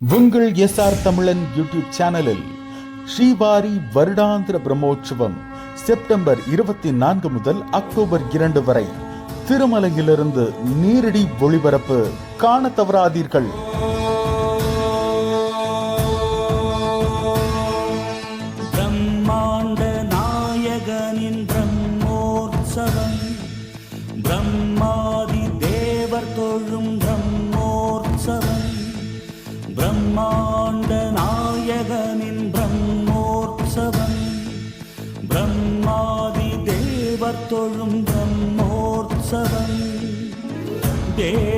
உங்கள் S R தமிழன் YouTube சேனலில் ஸ்ரீவாரி வருடாந்திர பிரம்மோற்சவம் செப்டம்பர் இருபத்தி நான்கு முதல் அக்டோபர் இரண்டு வரை. திருமலையிலிருந்து நேரடி ஒளிபரப்பு காண தவறாதீர்கள். பிரம்மாண்ட நாயகனின் பிரம்மோற்சவம். பிரம்மாதி தேவர் தொழும் பிரம்மாண்ட நாயகனின் பிரம்மோற்சவம். பிரம்மாதி தேவர் தொழும் பிரம்மோற்சவம். தேவ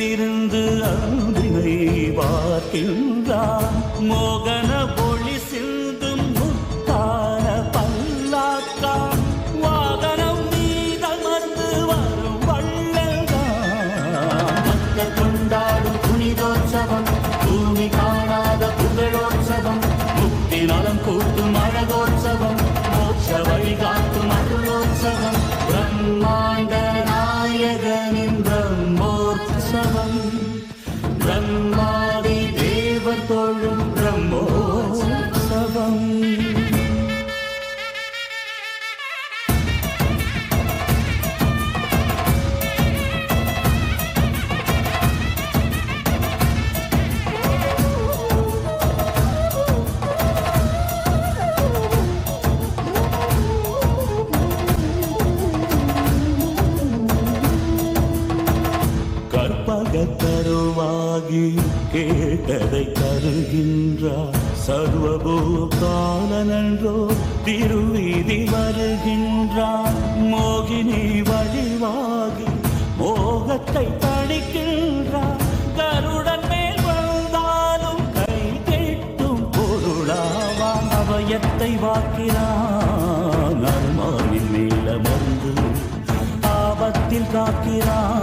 எதிர்ந்து அன்பினை பார்க்கின்றான். மோகன போ கற்பக தருவாகி கேட்டதை தருகின்றார் சர்வபூதானன்றோ திருவீதி வருகின்றார் மோகினி வழிவாகி மோகத்தை தணிக்கின்றார் கருடன் மேல் வந்தாலும் கை கேட்டும் பொருளாவான் அவயத்தை வாக்கிறான் அருமானின் நீளமர்ந்து ஆபத்தில் காக்கிறான்.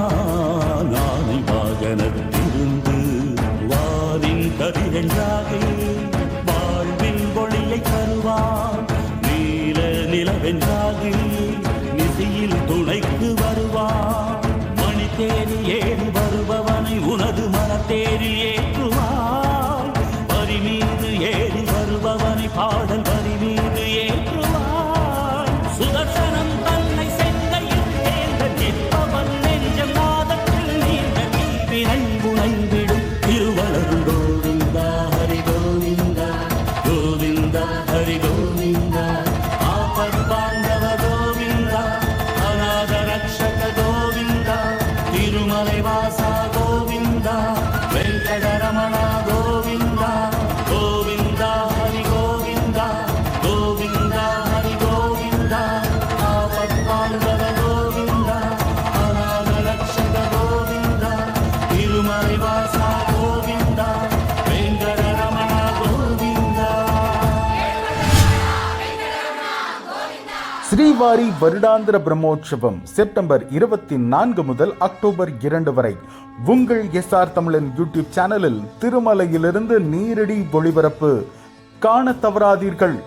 నివాస గోవింద వెంకటరమణ గోవింద ஸ்ரீவாரி வருடாந்திர பிரம்மோற்சவம் செப்டம்பர் இருபத்தி நான்கு முதல் அக்டோபர் இரண்டு வரை. உங்கள் எஸ்ஆர் தமிழன் யூடியூப் சேனலில் திருமலையிலிருந்து நேரடி ஒளிபரப்பு. காண தவறாதீர்கள்.